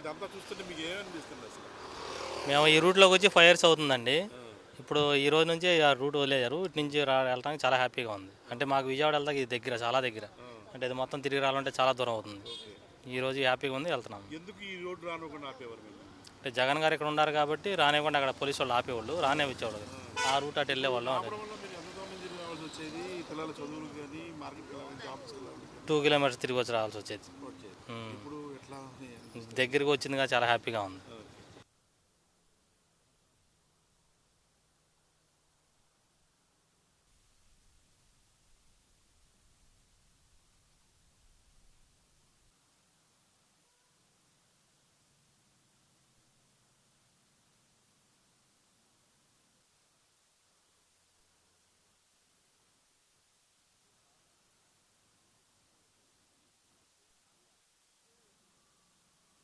ఇదంతా చూస్తుంటే మీకు ఏమనిపిస్తుంది అసలు? మేము ఈ రూట్లోకి వచ్చి ఫైవ్ ఇయర్స్ అవుతుందండి. ఇప్పుడు ఈ రోజు నుంచి ఆ రూట్ వదిలేశారు. ఇటు నుంచి రా వెళ్ళడానికి చాలా హ్యాపీగా ఉంది. అంటే మాకు విజయవాడ వెళ్తాకి ఇది దగ్గర చాలా దగ్గర. అంటే ఇది మొత్తం తిరిగి రావాలంటే చాలా దూరం అవుతుంది. ఈ రోజు హ్యాపీగా ఉంది వెళ్తున్నాం. ఎందుకు ఈ రోడ్డు రానుకుండా ఆపేవారు మీరు అంటే జగన్ గారు ఇక్కడ ఉన్నారు కాబట్టి రానివ్వకుండా అక్కడ పోలీసు వాళ్ళు ఆపేవాళ్ళు రానివ్వచ్చేవాళ్ళు ఆ. రూట్ అటు వెళ్ళేవాళ్ళం రావడం వల్ల మీరు ఎంత దూరం నుంచి రావాల్సి వచ్చేది? పిల్లల చదువులు కానీ మార్కెట్కి వెళ్ళాలి జాబ్స్కి వెళ్ళాలి టూ కిలోమీటర్స్ తిరిగి వచ్చి రావాల్సి వచ్చేది. వచ్చేది ఉమ్. ఇప్పుడు? దగ్గరికి వచ్చిందిగా చాలా హ్యాపీగా ఉంది.